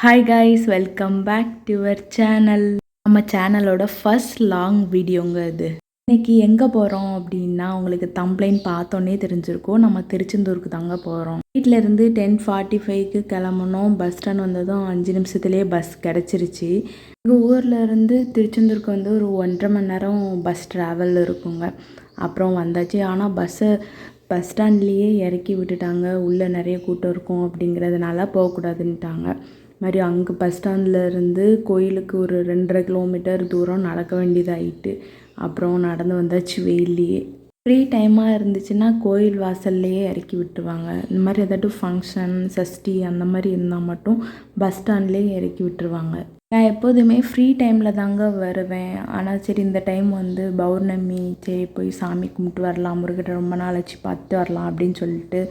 Hi guys welcome back to your channel நம்ம சேனலோட first long வீடியோங்க இது. இன்னைக்கு எங்கே போகிறோம் அப்படின்னா உங்களுக்கு தம்ப்ளைன் பார்த்தோன்னே தெரிஞ்சிருக்கும். நம்ம திருச்செந்தூருக்கு தாங்க போகிறோம் வீட்டிலேருந்து டென் ஃபார்ட்டி ஃபைவ்க்கு கிளம்பணும் பஸ் ஸ்டாண்ட் வந்ததும் அஞ்சு நிமிஷத்துலேயே பஸ் கிடச்சிருச்சு. எங்கள் ஊரில் இருந்து திருச்செந்தூருக்கு வந்து ஒரு ஒன்றரை மணி நேரம் பஸ் ட்ராவல் இருக்குங்க. அப்புறம் வந்தாச்சு. ஆனால் பஸ்ஸை பஸ் ஸ்டாண்ட்லேயே இறக்கி விட்டுட்டாங்க. உள்ளே நிறைய கூட்டம் இருக்கும் அப்படிங்கிறதுனால போகக்கூடாதுன்ட்டாங்க மாதிரி அங்கே பஸ் ஸ்டாண்டில் இருந்து கோயிலுக்கு ஒரு ரெண்டரை கிலோமீட்டர் தூரம் நடக்க வேண்டியதாயிட்டு அப்புறம் நடந்து வந்தாச்சு வெயில்லையே ஃப்ரீ டைமாக இருந்துச்சுன்னா கோயில் வாசல்லையே இறக்கி விட்டுருவாங்க. இந்த மாதிரி ஏதாட்டும் ஃபங்க்ஷன் சஷ்டி அந்த மாதிரி இருந்தால் மட்டும் பஸ் ஸ்டாண்ட்லேயே இறக்கி விட்டுருவாங்க. நான் எப்போதுமே ஃப்ரீ டைமில் தாங்க வருவேன். ஆனால் சரி இந்த டைம் வந்து பௌர்ணமி சரி போய் சாமி கும்பிட்டு வரலாம் முருகிட்ட ரொம்ப நாள் ஆச்சு பார்த்து வரலாம் அப்படின்னு சொல்லிட்டு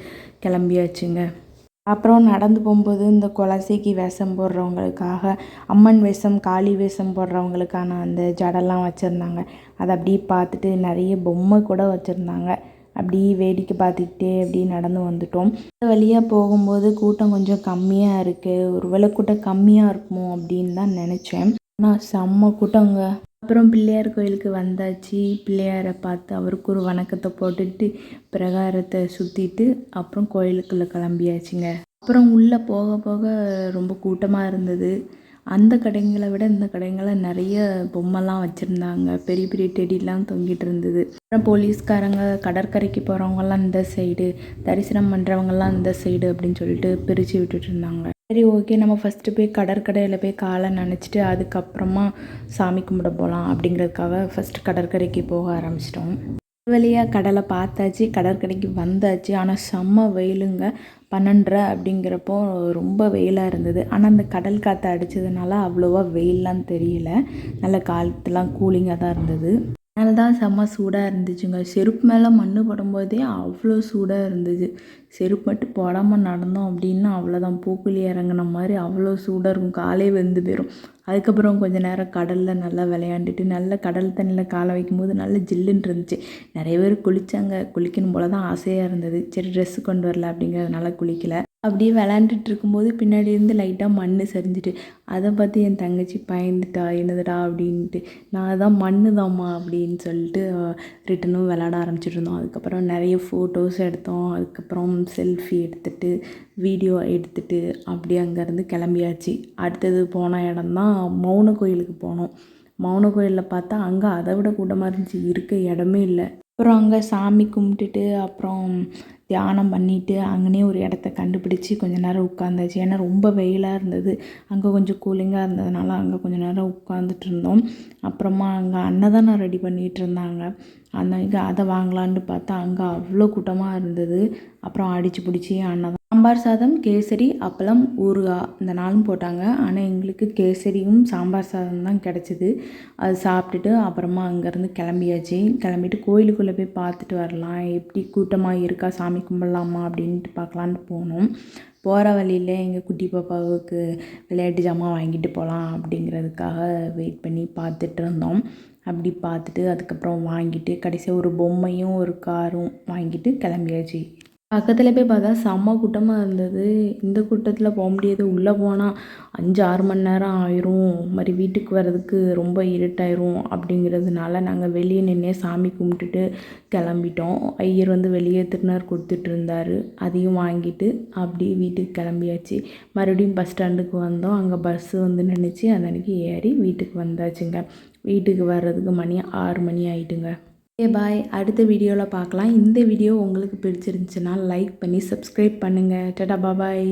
கிளம்பியாச்சுங்க. அப்புறம் நடந்து போகும்போது இந்த குலசைக்கு வேஷம் போடுறவங்களுக்காக அம்மன் வேஷம் காளி வேஷம் போடுறவங்களுக்கான அந்த ஜடெல்லாம் வச்சுருந்தாங்க. அதை அப்படியே பார்த்துட்டு நிறைய பொம்மை கூட வச்சுருந்தாங்க. அப்படி வேடிக்கை பார்த்துக்கிட்டே அப்படி நடந்து வந்துட்டோம். இந்த வழியாக போகும்போது கூட்டம் கொஞ்சம் கம்மியாக இருக்குது ஒரு வேளை கூட்டம் கம்மியாக இருக்குமோ அப்படின்னு தான் நினச்சேன். ஆனால் செம்ம கூட்டங்க. அப்புறம் பிள்ளையார் கோயிலுக்கு வந்தாச்சு. பிள்ளையாரை பார்த்து அவருக்கு ஒரு வணக்கத்தை போட்டுட்டு பிரகாரத்தை சுற்றிட்டு அப்புறம் கோயிலுக்குள்ளே கிளம்பியாச்சுங்க. அப்புறம் உள்ளே போக போக ரொம்ப கூட்டமாக இருந்தது. அந்த கடைங்களை விட இந்த கடைங்களை நிறைய பொம்மைலாம் வச்சுருந்தாங்க. பெரிய பெரிய டெடிலாம் தொங்கிட்டு இருந்தது. அப்புறம் போலீஸ்காரங்க கடற்கரைக்கு போகிறவங்கலாம் இந்த சைடு தரிசனம் பண்ணுறவங்கலாம் இந்த சைடு அப்படின்னு சொல்லிட்டு பிரித்து விட்டுட்டு இருந்தாங்க. சரி ஓகே நம்ம ஃபஸ்ட்டு போய் கடற்கரையில் போய் காலை நினச்சிட்டு அதுக்கப்புறமா சாமி கும்பிட போகலாம் அப்படிங்கிறதுக்காக ஃபஸ்ட்டு கடற்கரைக்கு போக ஆரம்பிச்சிட்டோம். வழியாக கடலை பார்த்தாச்சு கடற்கரைக்கு வந்தாச்சு. ஆனால் செம்ம வெயிலுங்க. பன்னெண்டரை அப்படிங்கிறப்போ ரொம்ப வெயிலாக இருந்தது. ஆனால் அந்த கடல் காற்று அடித்ததுனால அவ்வளோவா வெயிலெலாம் தெரியல. நல்ல காலத்துலாம் கூலிங்காக தான் இருந்தது. அதனால தான் செம்ம சூடாக இருந்துச்சுங்க. செருப்பு மேலே மண் படும்போதே அவ்வளோ சூடாக இருந்துச்சு. செருப்பு மட்டும் போடாமல் நடந்தோம் அப்படின்னா அவ்வளோதான் பூக்குழி இறங்கின மாதிரி அவ்வளோ சூடாக இருக்கும். காலே வெந்து போயிடும் அதுக்கப்புறம் கொஞ்சம் நேரம் கடலில் நல்லா விளையாண்டுட்டு நல்ல கடல் தண்ணியில் காலை வைக்கும்போது நல்ல ஜில்லுன்னு இருந்துச்சு. நிறைய பேர் குளித்தாங்க குளிக்கணும் போல தான் ஆசையாக இருந்தது. சரி ட்ரெஸ்ஸு கொண்டு வரல அப்படிங்கிறதுனால குளிக்கலை. அப்படியே விளாண்டுட்டு இருக்கும்போது பின்னாடி இருந்து லைட்டாக மண் சரிஞ்சிட்டு அதை பார்த்து என் தங்கச்சி பயந்துட்டா என்னதுடா? அப்படின்ட்டு நான் தான் மண் தாம்மா அப்படின்னு சொல்லிட்டு ரிட்டனும் விளாட ஆரம்பிச்சிட்டு இருந்தோம். அதுக்கப்புறம் நிறைய ஃபோட்டோஸ் எடுத்தோம். அதுக்கப்புறம் செல்ஃபி எடுத்துகிட்டு வீடியோ எடுத்துகிட்டு அப்படியே அங்கேருந்து கிளம்பியாச்சு. அடுத்தது போன இடம் தான் மௌன கோயிலுக்கு போனோம். மௌன கோயிலில் பார்த்தா அங்கே அதை விட கூட்டமாக இருந்துச்சு. இருக்க இடமே இல்லை. அப்புறம் அங்கே சாமி கும்பிட்டுட்டு அப்புறம் தியானம் பண்ணிவிட்டு அங்கேனே ஒரு இடத்த கண்டுபிடிச்சி கொஞ்சம் நேரம் உட்காந்தாச்சு. ஏன்னா ரொம்ப வெயிலாக இருந்தது. அங்கே கொஞ்சம் கூலிங்காக இருந்ததுனால அங்கே கொஞ்சம் நேரம் உட்காந்துட்டு இருந்தோம். அப்புறமா அங்கே அன்னதானம் ரெடி பண்ணிகிட்டு இருந்தாங்க. அன்னைக்கு அதை வாங்கலான்னு பார்த்தா அங்கே அவ்வளோ கூட்டமாக இருந்தது. அப்புறம் அடித்து பிடிச்சி அன்னதானம் சாம்பார் சாதம் கேசரி அப்பளம் ஊறுகாய் இந்த நாளும் போட்டாங்க. ஆனால் எங்களுக்கு கேசரியும் சாம்பார் சாதம் தான் கிடச்சிது. அது சாப்பிட்டுட்டு அப்புறமா அங்கேருந்து கிளம்பியாச்சு. கிளம்பிட்டு கோயிலுக்குள்ளே போய் பார்த்துட்டு வரலாம். எப்படி கூட்டமாக இருக்கா சாமி கும்பிடலாமா அப்படின்ட்டு பார்க்கலான்னு போனோம். போகிற வழியில் எங்கள் குட்டி பாப்பாவுக்கு விளையாட்டு ஜாமான் வாங்கிட்டு போகலாம் அப்படிங்கிறதுக்காக வெயிட் பண்ணி பார்த்துட்டு இருந்தோம். அப்படி பார்த்துட்டு அதுக்கப்புறம் வாங்கிட்டு கடைசியாக ஒரு பொம்மையும் ஒரு காரும் வாங்கிட்டு கிளம்பியாச்சு. பக்கத்தில் போய் பார்த்தா செம்ம கூட்டமாக இருந்தது. இந்த கூட்டத்தில் போக முடியாது. உள்ளே போனால் அஞ்சு ஆறு மணி நேரம் ஆயிரும். மாதிரி வீட்டுக்கு வர்றதுக்கு ரொம்ப இருட்டாயிரும் அப்படிங்கிறதுனால நாங்கள் வெளியே நின்றே சாமி கும்பிட்டுட்டு கிளம்பிட்டோம். ஐயர் வந்து வெளியே திருநர் கொடுத்துட்டு இருந்தார். அதையும் வாங்கிட்டு அப்படியே வீட்டுக்கு கிளம்பியாச்சு. மறுபடியும் பஸ் ஸ்டாண்டுக்கு வந்தோம். அங்கே பஸ்ஸு வந்து நினச்சி அதன்னைக்கு ஏறி வீட்டுக்கு வந்தாச்சுங்க. வீட்டுக்கு வர்றதுக்கு மணி ஆறு மணி ஆயிட்டுங்க. ஏ பாய் அடுத்த வீடியோவில் பார்க்கலாம். இந்த வீடியோ உங்களுக்கு பிடிச்சிருந்துச்சுன்னா லைக் பண்ணி சப்ஸ்கிரைப் பண்ணுங்கள் டடா பாபாய்